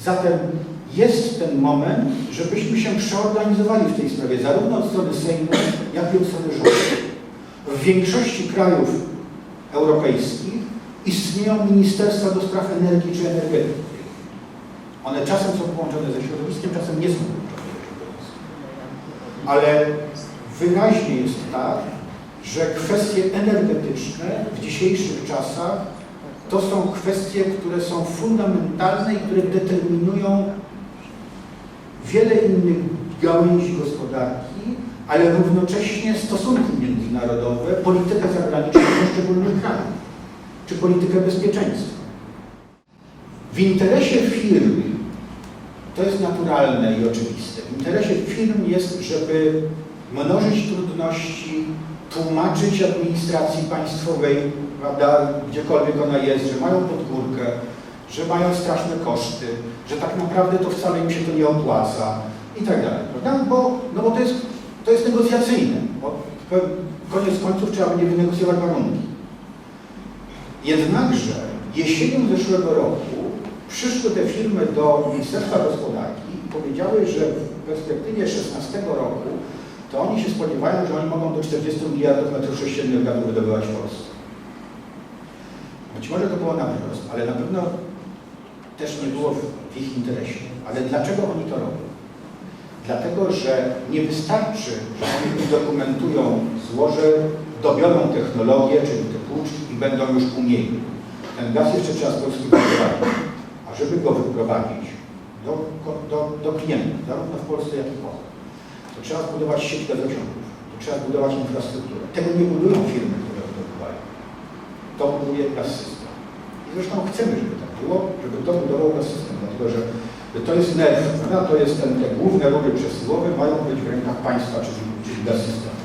Zatem jest ten moment, żebyśmy się przeorganizowali w tej sprawie, zarówno od strony Sejmu, jak i od strony rządu. W większości krajów europejskich istnieją ministerstwa do spraw energii czy energetyki. One czasem są połączone ze środowiskiem, czasem nie są połączone ze środowiskiem. Ale wyraźnie jest tak, że kwestie energetyczne w dzisiejszych czasach to są kwestie, które są fundamentalne i które determinują wiele innych gałęzi gospodarki, ale równocześnie stosunki międzynarodowe, politykę zagraniczną poszczególnych krajów, czy politykę bezpieczeństwa. W interesie firmy, to jest naturalne i oczywiste, w interesie firm jest, żeby mnożyć trudności, tłumaczyć administracji państwowej, prawda, gdziekolwiek ona jest, że mają podgórkę, że mają straszne koszty, że tak naprawdę to wcale im się to nie opłaca i tak dalej, prawda? Bo, no bo to jest, to jest negocjacyjne, bo koniec końców trzeba będzie wynegocjować warunki. Jednakże jesienią zeszłego roku przyszły te firmy do Ministerstwa Gospodarki i powiedziały, że w perspektywie 16 roku to oni się spodziewają, że oni mogą do 40 miliardów metrów sześciennych gazu wydobywać w Polsce. Być może to było na wyrost, ale na pewno też nie było w ich interesie. Ale dlaczego oni to robią? Dlatego, że nie wystarczy, że oni udokumentują złoże, dobiorą technologię, czyli te płuczki i będą już umieli. Ten gaz jeszcze trzeba z Polski wyprowadzić. A żeby go wyprowadzić do, do, do klientów, zarówno w Polsce, jak i poza, to trzeba zbudować sieć gazociągów, to trzeba zbudować infrastrukturę. Tego nie budują firmy, które to budowają. To buduje gaz system. I zresztą chcemy, żeby tak było, żeby to budował gaz system, dlatego że to jest nerw, to jest ten, te główne rury przesyłowe mają być w rękach państwa, czyli, czyli gaz system.